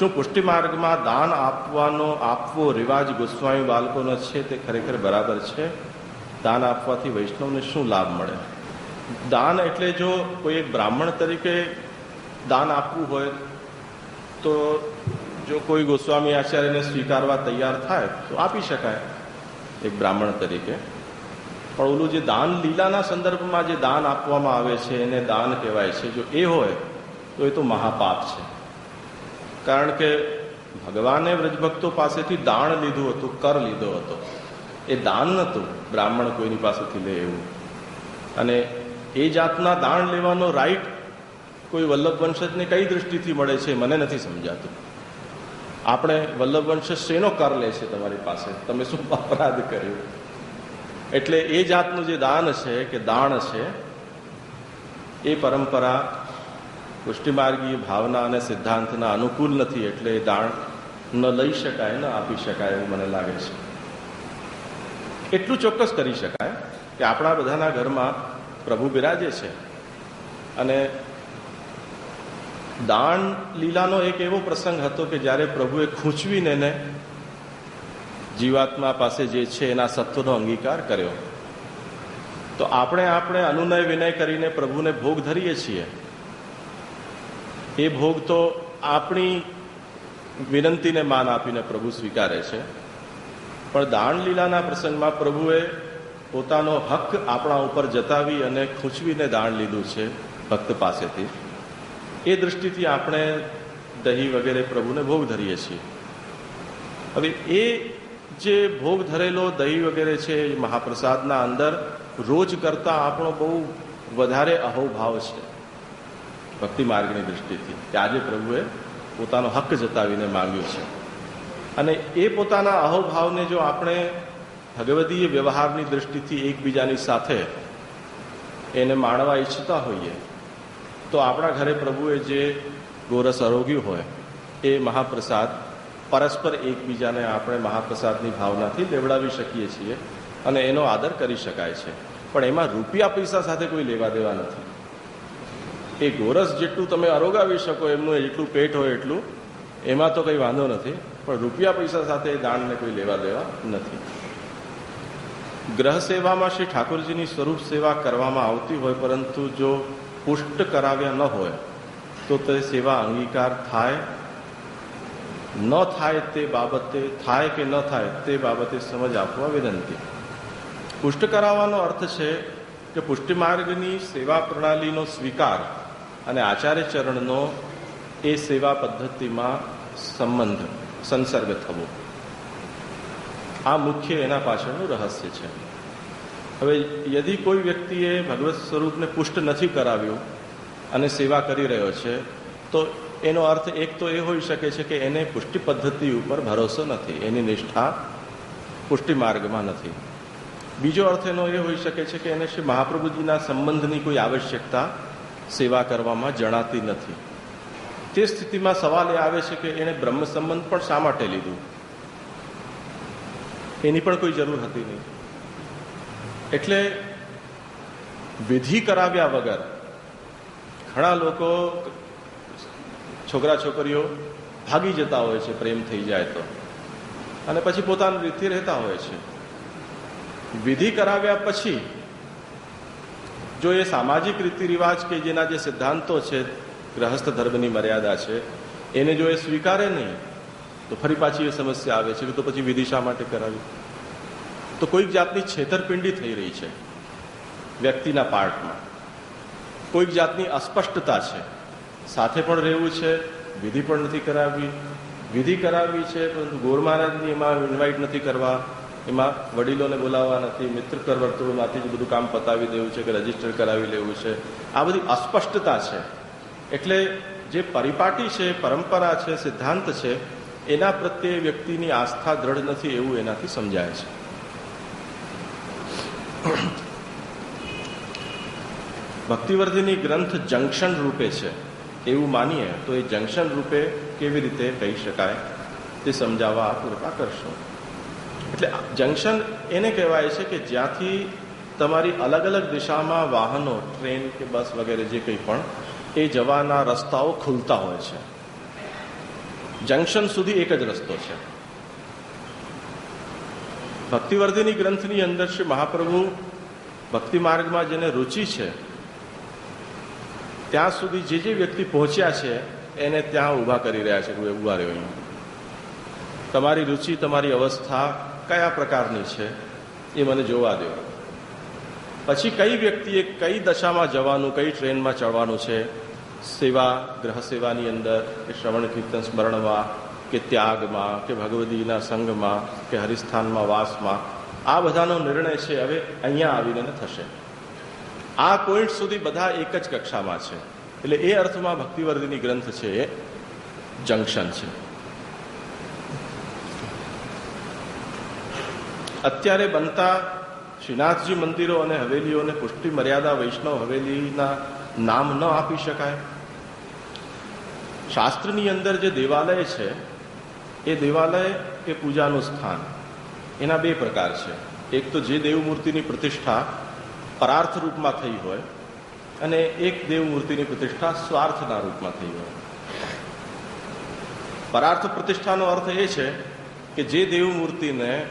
શું પુષ્ટિ માર્ગમાં દાન આપવાનો, આપવો રિવાજ ગોસ્વામી બાળકોનો છે તે ખરેખર બરાબર છે? દાન આપવાથી વૈષ્ણવને શું લાભ મળે? દાન એટલે જો કોઈ એક બ્રાહ્મણ તરીકે દાન આપવું હોય, તો જો કોઈ ગોસ્વામી આચાર્યને સ્વીકારવા તૈયાર થાય, તો આપી શકાય એક બ્રાહ્મણ તરીકે. પણ ઓલું જે દાન લીલાના સંદર્ભમાં જે દાન આપવામાં આવે છે, એને દાન કહેવાય છે. જો એ હોય, તો એ તો મહાપાપ છે. કારણ કે ભગવાને વ્રજભક્તો પાસેથી દાણ લીધું હતું, કર લીધો હતો. એ દાન નહોતું, બ્રાહ્મણ કોઈની પાસેથી લે એવું. અને એ જાતના દાણ લેવાનો રાઈટ કોઈ વલ્લભ વંશજને કઈ દૃષ્ટિથી મળે છે મને નથી સમજાતું. આપણે વલ્લભ વંશજ શેનો કર લે છે તમારી પાસે? તમે શું અપરાધ કર્યો? એટલે એ જાતનું જે દાન છે, કે દાણ છે, એ પરંપરા પુષ્ટિમાર્ગીય ભાવના અને સિદ્ધાંતના અનુકૂળ નથી એટલે એ દાણ ન લઈ શકાય, ન આપી શકાય એવું મને લાગે છે. એટલું ચોક્કસ કરી શકાય કે આપણા બધાના ઘરમાં પ્રભુ બિરાજે છે. અને દાન લીલાનો એક એવો પ્રસંગ હતો કે જ્યારે પ્રભુએ ખૂંચવીને એને જીવાત્મા પાસે જે છે એના સત્વનો અંગીકાર કર્યો. તો આપણે આપણે અનુનય વિનય કરીને પ્રભુને ભોગ ધરીએ છીએ. એ ભોગ તો આપણી વિનંતીને માન આપીને પ્રભુ સ્વીકારે છે. પણ દાન લીલાના પ્રસંગમાં પ્રભુએ પોતાનો હક આપણા ઉપર જતાવી અને ખૂંચવીને દાન લીધું છે ભક્ત પાસેથી. એ દૃષ્ટિથી આપણે દહીં વગેરે પ્રભુને ભોગ ધરીએ છીએ. હવે એ જે ભોગ ધરેલો દહીં વગેરે છે એ મહાપ્રસાદના અંદર રોજ કરતા આપણો બહુ વધારે અહોભાવ છે. ભક્તિ માર્ગની દૃષ્ટિથી કે આજે પ્રભુએ પોતાનો હક જતાવીને માંગ્યો છે. અને એ પોતાના અહોભાવને જો આપણે ભગવદીય વ્યવહારની દૃષ્ટિથી એકબીજાની સાથે એને માણવા ઈચ્છતા હોઈએ, તો આપણા ઘરે પ્રભુએ જે ગોરસ અરોગ્યું હોય, એ મહાપ્રસાદ પરસ્પર એકબીજાને આપણે મહાપ્રસાદની ભાવનાથી લેવડાવી શકીએ છીએ અને એનો આદર કરી શકાય છે. પણ એમાં રૂપિયા પૈસા સાથે કોઈ લેવા દેવા નથી. એ ગોરસ જેટલું તમે અરોગાવી શકો, એમનું જેટલું પેટ હોય એટલું, એમાં તો કંઈ વાંધો નથી. પણ રૂપિયા પૈસા સાથે દાનને કોઈ લેવા દેવા નથી. ગ્રહ સેવામાં શ્રી ઠાકોરજીની સ્વરૂપ સેવા કરવામાં આવતી હોય, પરંતુ જો પુષ્ટ કરાવ્યા ન હોય, તો તે સેવા અંગીકાર થાય ન થાય તે બાબતે, થાય કે ન થાય તે બાબતે સમજ આપવા વિનંતી. પુષ્ટ કરાવવાનો અર્થ છે કે પુષ્ટિ માર્ગની સેવા પ્રણાલીનો સ્વીકાર અને આચાર્ય ચરણનો એ સેવા પદ્ધતિમાં સંબંધ, સંસર્ગ થવો. આ મુખ્ય એના પાછળનું રહસ્ય છે. હવે યદિ કોઈ વ્યક્તિએ ભગવત સ્વરૂપને પુષ્ટ નથી કરાવ્યું અને સેવા કરી રહ્યો છે, તો એનો અર્થ એક તો એ હોઈ શકે છે કે એને પુષ્ટિ પદ્ધતિ ઉપર ભરોસો નથી, એની નિષ્ઠા પુષ્ટિ માર્ગમાં નથી. બીજો અર્થ એનો એ હોઈ શકે છે કે એને શ્રી મહાપ્રભુજીના સંબંધની કોઈ આવશ્યકતા સેવા કરવામાં જણાતી નથી. તે સ્થિતિમાં સવાલ એ આવે છે કે એણે બ્રહ્મ સંબંધ પણ શા માટે લીધું? એની પણ કોઈ જરૂર હતી નહીં. એટલે વિધિ કરાવ્યા વગર ઘણા લોકો છોકરા છોકરીઓ ભાગી જતા હોય છે, પ્રેમ થઈ જાય તો. અને પછી પોતાની રીતે રહેતા હોય છે. વિધિ કરાવ્યા પછી જો એ સામાજિક રીતિ રિવાજ કે જેના જે સિદ્ધાંતો છે, ગ્રહસ્થ ધર્મની મર્યાદા છે, એને જો એ સ્વીકારે નહીં, તો ફરી પાછી એ સમસ્યા આવે છે કે તો પછી વિદિશા માટે કરાવી? તો કોઈક જાતની છેતરપિંડી થઈ રહી છે વ્યક્તિના પાર્ટમાં. કોઈક જાતની અસ્પષ્ટતા છે. સાથે પણ રહેવું છે, વિધિ પણ નથી કરાવવી. વિધિ કરાવવી છે, પરંતુ ગોર મહારાજની એમાં ઇન્વાઇટ નથી કરવા. એમાં વડીલોને બોલાવવા નથી મિત્રકર વર્તુળમાંથી જ બધું કામ પતાવી દેવું છે કે રજિસ્ટર કરાવી લેવું છે. આ બધી અસ્પષ્ટતા છે. એટલે જે પરિપાટી છે, પરંપરા છે, સિદ્ધાંત છે, એના પ્રત્યે વ્યક્તિની આસ્થા દ્રઢ નથી એવું એનાથી સમજાય છે. ભક્તિવર્ધિની ગ્રંથ જંક્શન રૂપે છે. એવું માનીએ તો એ જંક્શન રૂપે કેવી રીતે કહી શકાય? તે સમજાવવા આ કૃપા કરશો. એટલે જંક્શન એને કહેવાય છે કે જ્યાંથી તમારી અલગ અલગ દિશામાં વાહનો, ટ્રેન કે બસ વગેરે જે કંઈ પણ, એ જવાના રસ્તાઓ ખુલતા હોય છે. જંકશન સુધી એક જ રસ્તો છે. ભક્તિવર્ધિની ગ્રંથની અંદર શ્રી મહાપ્રભુ ભક્તિ માર્ગમાં જેને રુચિ છે, ત્યાં સુધી જે જે વ્યક્તિ પહોંચ્યા છે, એને ત્યાં ઊભા કરી રહ્યા છે ઊભા રહ્યો તમારી રુચિ, તમારી અવસ્થા કયા પ્રકારની છે એ મને જોવા દો. પછી કઈ વ્યક્તિએ કઈ દશામાં જવાનું, કઈ ટ્રેનમાં ચડવાનું છે? સેવા ગ્રહ સેવાની અંદર કે શ્રવણ, કીર્તન, સ્મરણમાં કે ત્યાગમાં કે ભગવદીના સંઘમાં કે હરિસ્થાનમાં, વાસમાં? આ બધાનો નિર્ણય છે હવે અહીંયા આવીને થશે. આ પોઈન્ટ સુધી બધા એક જ કક્ષામાં છે. એટલે એ અર્થમાં ભક્તિવર્ધિની ગ્રંથ છે એ જંકશન છે. અત્યારે બનતા શ્રીનાથજી મંદિરો અને હવેલીઓને પુષ્ટિ મર્યાદા વૈષ્ણવ હવેલીના નામ ન આપી શકાય. શાસ્ત્રની અંદર જે દેવાલય છે, એ દેવાલય એ પૂજાનું સ્થાન. એના બે પ્રકાર છે. એક તો જે દેવમૂર્તિની પ્રતિષ્ઠા પરાર્થ રૂપમાં થઈ હોય અને એક દેવમૂર્તિની પ્રતિષ્ઠા સ્વાર્થના રૂપમાં થઈ હોય. પરાર્થ પ્રતિષ્ઠાનો અર્થ એ છે કે જે દેવમૂર્તિને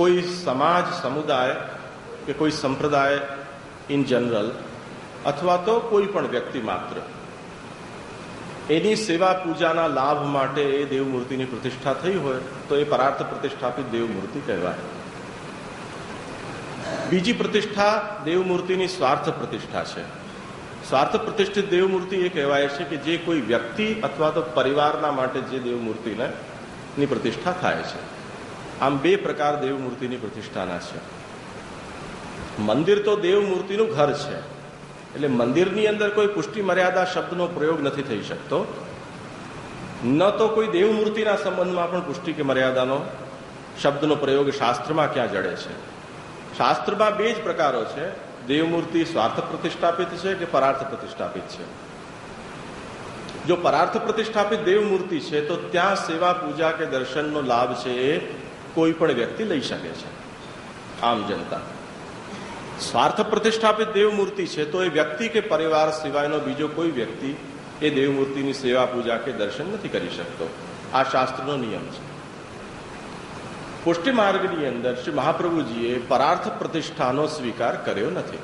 કોઈ સમાજ સમુદાય કે કોઈ સંપ્રદાય ઇન જનરલ અથવા તો કોઈ પણ વ્યક્તિ માત્ર એની સેવા પૂજાના લાભ માટે એ દેવમૂર્તિની પ્રતિષ્ઠા થઈ હોય તો એ પરાર્થ પ્રતિષ્ઠાપિત દેવમૂર્તિ કહેવાય બીજી પ્રતિષ્ઠા દેવમૂર્તિની સ્વાર્થ પ્રતિષ્ઠા છે સ્વાર્થ પ્રતિષ્ઠિત દેવમૂર્તિ એ કહેવાય છે કે જે કોઈ વ્યક્તિ અથવા તો પરિવારના માટે જે દેવમૂર્તિને ની પ્રતિષ્ઠા થાય છે. આમ બે પ્રકાર દેવમૂર્તિની પ્રતિષ્ઠાના છે. મંદિર તો દેવમૂર્તિનું ઘર છે. એટલે મંદિરની અંદર કોઈ પુષ્ટિ મર્યાદા શબ્દનો પ્રયોગ નથી થઈ શકતો. ન તો કોઈ દેવમૂર્તિના સંબંધમાં પણ પુષ્ટિ કે મર્યાદાનો શબ્દનો પ્રયોગ શાસ્ત્રમાં ક્યાં જડે છે. શાસ્ત્રમાં બે જ પ્રકારો છે. દેવમૂર્તિ સ્વાર્થ પ્રતિષ્ઠાપિત છે કે પરાર્થ પ્રતિષ્ઠાપિત છે. જો પરાર્થ પ્રતિષ્ઠાપિત દેવમૂર્તિ છે તો ત્યાં સેવા પૂજા કે દર્શનનો લાભ છે એ કોઈ પણ વ્યક્તિ લઈ શકે છે. આમ જનતા. સ્વાર્થ પ્રતિષ્ઠાપિત દેવમૂર્તિ છે, તો એ વ્યક્તિ કે પરિવાર સિવાયનો બીજો કોઈ વ્યક્તિ એ દેવમૂર્તિની સેવા પૂજા કે દર્શન નથી કરી શકતો. આ શાસ્ત્રનો નિયમ છે. પુષ્ટિ માર્ગની અંદર શ્રી મહાપ્રભુજીએ પરાર્થ પ્રતિષ્ઠાનો સ્વીકાર કર્યો નથી.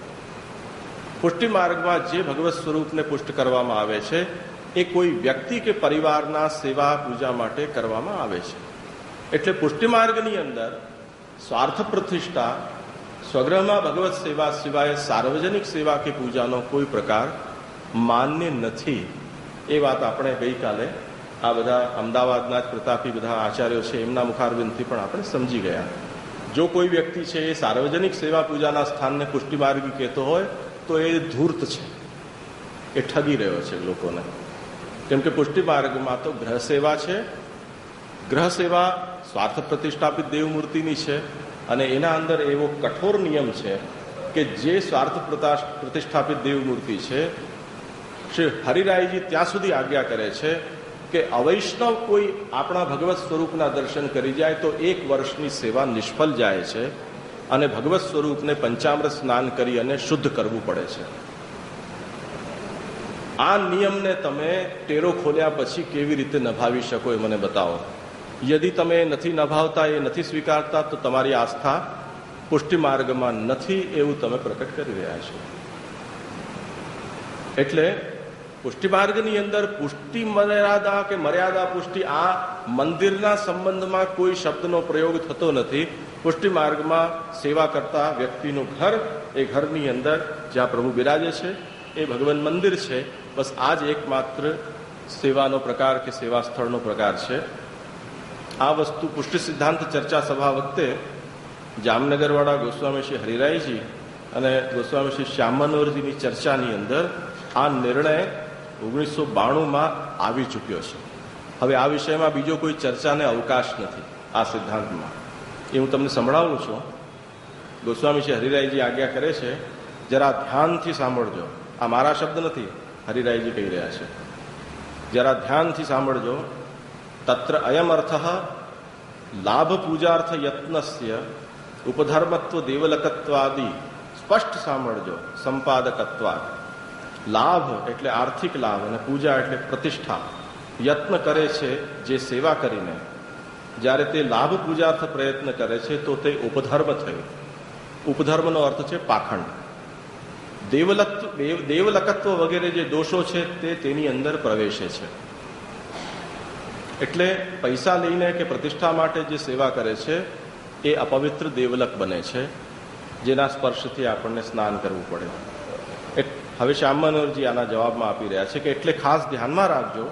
પુષ્ટિ માર્ગમાં જે ભગવત સ્વરૂપને પુષ્ટ કરવામાં આવે છે, એ કોઈ વ્યક્તિ કે પરિવારના સેવા પૂજા માટે કરવામાં આવે છે. એટલે પુષ્ટિ માર્ગની અંદર સ્વાર્થ પ્રતિષ્ઠા, સ્વગ્રહમાં ભગવત સેવા સિવાય સાર્વજનિક સેવા કે પૂજાનો કોઈ પ્રકાર માન્ય નથી. એ વાત આપણે ગઈકાલે આ બધા અમદાવાદના જ પ્રતાપી બધા આચાર્યો છે, એમના મુખારબિંદથી પણ આપણે સમજી ગયા. જો કોઈ વ્યક્તિ છે એ સાર્વજનિક સેવા પૂજાના સ્થાનને પુષ્ટિ માર્ગી કહેતો હોય, તો એ ધૂર્ત છે. એ ઠગી રહ્યો છે લોકોને. કેમ કે પુષ્ટિ માર્ગમાં તો ગ્રહ સેવા છે ગ્રહ સેવા સ્વાર્થ પ્રતિષ્ઠાપિત દેવમૂર્તિની છે અને એના અંદર એવો કઠોર નિયમ છે કે જે સ્વાર્થ પ્રતિષ્ઠાપિત દેવમૂર્તિ છે, શ્રી હરિરાયજી ત્યાં સુધી આજ્ઞા કરે છે કે અવૈષ્ણવ કોઈ આપણા ભગવત સ્વરૂપના દર્શન કરી જાય તો એક વર્ષની સેવા નિષ્ફળ જાય છે અને ભગવત સ્વરૂપને પંચામૃત સ્નાન કરી અને શુદ્ધ કરવું પડે છે. આ નિયમને તમે ટેરો ખોલ્યા પછી કેવી રીતે નભાવી શકો એ મને બતાવો. યદિ તમે નથી નભાવતા, એ નથી સ્વીકારતા, તો તમારી આસ્થા પુષ્ટિ માર્ગમાં નથી એવું તમે પ્રકટ કરી રહ્યા છો. એટલે પુષ્ટિ માર્ગની અંદર પુષ્ટિ મર્યાદા કે મર્યાદા પુષ્ટિ આ મંદિરના સંબંધમાં કોઈ શબ્દનો પ્રયોગ થતો નથી. પુષ્ટિ માર્ગમાં સેવા કરતા વ્યક્તિનું ઘર, એ ઘરની અંદર જ્યાં પ્રભુ બિરાજે છે, એ ભગવાન મંદિર છે. બસ આ જ એકમાત્ર સેવાનો પ્રકાર કે સેવા સ્થળનો પ્રકાર છે. આ વસ્તુ પુષ્ટિ સિદ્ધાંત ચર્ચા સભા વખતે જામનગરવાળા ગોસ્વામી શ્રી હરિરાયજી અને ગોસ્વામી શ્રી શ્યામ ચર્ચાની અંદર આ નિર્ણય ઓગણીસો બાણુંમાં આવી ચૂક્યો છે. હવે આ વિષયમાં બીજો કોઈ ચર્ચાને અવકાશ નથી આ સિદ્ધાંતમાં. એ હું તમને સંભળાવું છું. ગોસ્વામી શ્રી હરિરાયજી આજ્ઞા કરે છે, જરા ધ્યાનથી સાંભળજો. આ મારા શબ્દ નથી, હરિરાયજી કહી રહ્યા છે. જરા ધ્યાનથી સાંભળજો. અયમર્થ લાભ પૂજાર્થ યત્નસ્ય ઉપધર્મત્વ દેવલકત્વાદિ સ્પષ્ટ સાંભળજો સંપાદકત્વા લાભ એટલે આર્થિક લાભ અને પૂજા એટલે પ્રતિષ્ઠા યત્ન કરે છે જે સેવા કરીને જ્યારે તે લાભ પૂજાર્થ પ્રયત્ન કરે છે તો તે ઉપધર્મ થયું ઉપધર્મનો અર્થ છે પાખંડ દેવલત્વ દેવ- દેવલકત્વ વગેરે જે દોષો છે તે તેની અંદર પ્રવેશે છે એટલે પૈસા લઈને કે પ્રતિષ્ઠા માટે જે સેવા કરે છે, એ અપવિત્ર દેવલક બને છે, જેના સ્પર્શથી આપણને સ્નાન કરવું પડે. હવે શ્યામ મનોહરજી આના જવાબમાં આપી રહ્યા છે કે એટલે ખાસ ધ્યાનમાં રાખજો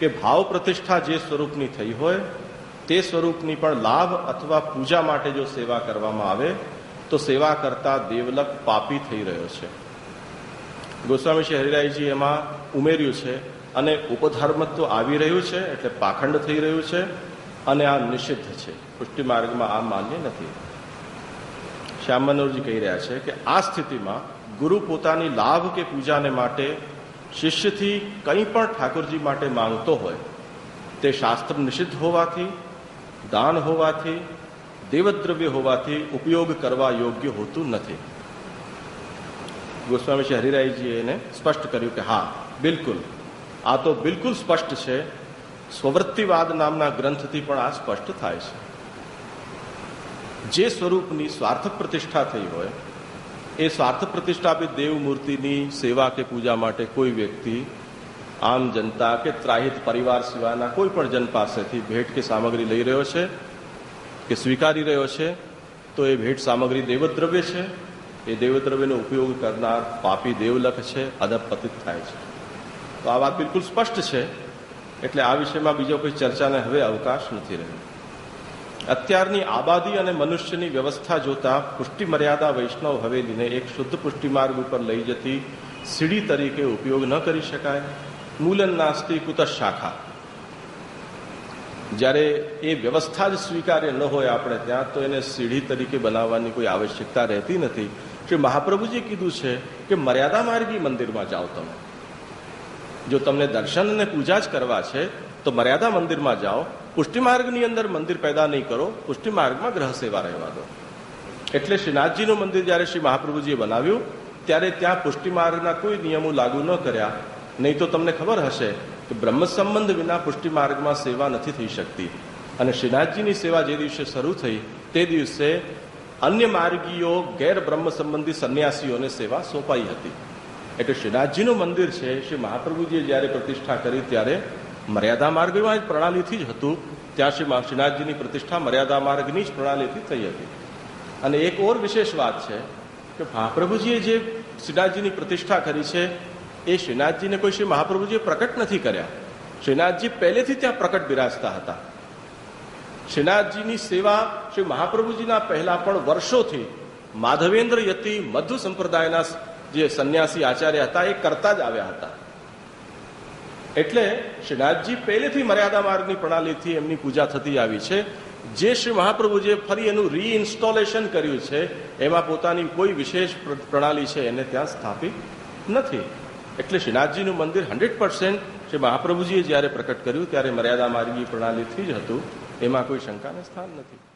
કે ભાવ પ્રતિષ્ઠા જે સ્વરૂપની થઈ હોય, તે સ્વરૂપની પણ લાભ અથવા પૂજા માટે જો સેવા કરવામાં આવે, તો સેવા કરતા દેવલક પાપી થઈ રહ્યો છે. ગોસ્વામી શ્રી હરિરાયજી એમાં ઉમેર્યું છે અને ઉપધર્મત્વ આવી રહ્યું છે, એટલે પાખંડ થઈ રહ્યું છે અને આ નિષિદ્ધ છે. પુષ્ટિ માર્ગમાં આ માન્ય નથી. શ્યામ મનોહરજી કહી રહ્યા છે કે આ સ્થિતિમાં ગુરુ પોતાની લાભ કે પૂજાને માટે શિષ્યથી કંઈ પણ ઠાકોરજી માટે માંગતો હોય, તે શાસ્ત્ર નિષિદ્ધ હોવાથી, દાન હોવાથી, દેવદ્રવ્ય હોવાથી ઉપયોગ કરવા યોગ્ય હોતું નથી. ગોસ્વામી શ્રી હરિરાયજીએ એને સ્પષ્ટ કર્યું કે હા, બિલકુલ. આ તો બિલકુલ સ્પષ્ટ છે. સ્વવૃત્તિવાદ નામના ગ્રંથથી પણ આ સ્પષ્ટ થાય છે. જે સ્વરૂપની સ્વાર્થ પ્રતિષ્ઠા થઈ હોય, એ સ્વાર્થ પ્રતિષ્ઠાપિત દેવમૂર્તિની સેવા કે પૂજા માટે કોઈ વ્યક્તિ, આમ જનતા કે ત્રાહિત પરિવાર સિવાયના કોઈ પણ જન પાસેથી ભેટ કે સામગ્રી લઈ રહ્યો છે કે સ્વીકારી રહ્યો છે, તો એ ભેટ સામગ્રી દેવદ્રવ્ય છે. એ દેવદ્રવ્યનો ઉપયોગ કરનાર પાપી દેવલખ છે, અધપતિત થાય છે. તો આ વાત બિલકુલ સ્પષ્ટ છે. એટલે આ વિષયમાં બીજો કોઈ ચર્ચાને હવે અવકાશ નથી રહ્યો. અત્યારની આબાદી અને મનુષ્યની વ્યવસ્થા જોતા પુષ્ટિ મર્યાદા વૈષ્ણવ હવેલીને એક શુદ્ધ પુષ્ટિ માર્ગ ઉપર લઈ જતી સીડી તરીકે ઉપયોગ ન કરી શકાય. મૂલન નાસ્તી શાખા. જ્યારે એ વ્યવસ્થા જ સ્વીકાર્ય ન હોય આપણે ત્યાં, તો એને સીડી તરીકે બનાવવાની કોઈ આવશ્યકતા રહેતી નથી. શ્રી મહાપ્રભુજી કીધું છે કે મર્યાદા માર્ગી મંદિરમાં જાઓ તમે. જો તમને દર્શન અને પૂજા જ કરવા છે, તો મર્યાદા મંદિરમાં જાઓ. પુષ્ટિમાર્ગની અંદર મંદિર પેદા નહીં કરો પુષ્ટિ માર્ગમાં ગ્રહ સેવા રહેવા દો. એટલે શ્રીનાથજીનું મંદિર જ્યારે શ્રી મહાપ્રભુજીએ બનાવ્યું, ત્યારે ત્યાં પુષ્ટિમાર્ગના કોઈ નિયમો લાગુ ન કર્યા. નહીં તો તમને ખબર હશે કે બ્રહ્મ સંબંધ વિના પુષ્ટિ માર્ગમાં સેવા નથી થઈ શકતી. અને શ્રીનાથજીની સેવા જે દિવસે શરૂ થઈ, તે દિવસે અન્ય માર્ગીઓ ગેર બ્રહ્મ સંબંધી સંન્યાસીઓને સેવા સોંપાઈ હતી. એટલે શ્રીનાથજીનું મંદિર છે, શ્રી મહાપ્રભુજીએ જ્યારે પ્રતિષ્ઠા કરી ત્યારે મર્યાદા માર્ગમાં જ પ્રણાલીથી જ હતું. ત્યાં શ્રી શ્રીનાથજીની પ્રતિષ્ઠા મર્યાદા માર્ગની જ પ્રણાલીથી થઈ હતી. અને એક ઓર વિશેષ વાત છે કે મહાપ્રભુજીએ જે શ્રીનાથજીની પ્રતિષ્ઠા કરી છે, એ શ્રીનાથજીને કોઈ શ્રી મહાપ્રભુજીએ પ્રકટ નથી કર્યા. શ્રીનાથજી પહેલેથી ત્યાં પ્રકટ બિરાજતા હતા. શ્રીનાથજીની સેવા શ્રી મહાપ્રભુજીના પહેલા પણ વર્ષોથી માધવેન્દ્ર યતિ મધુ સંપ્રદાયના જે સંન્યાસી આચાર્ય હતા એ કરતા જ આવ્યા હતા. એટલે શ્રીનાથજી પહેલેથી મર્યાદા માર્ગની પ્રણાલીથી એમની પૂજા થતી આવી છે. જે શ્રી મહાપ્રભુજીએ ફરી એનું રીઇન્સ્ટોલેશન કર્યું છે, એમાં પોતાની કોઈ વિશેષ પ્ર- પ્રણાલી છે એને ત્યાં સ્થાપિત નથી. એટલે શ્રીનાથજીનું મંદિર હંડ્રેડ પર્સન્ટ શ્રી મહાપ્રભુજીએ જ્યારે પ્રકટ કર્યું ત્યારે મર્યાદા માર્ગી પ્રણાલીથી જ હતું. એમાં કોઈ શંકાને સ્થાન નથી.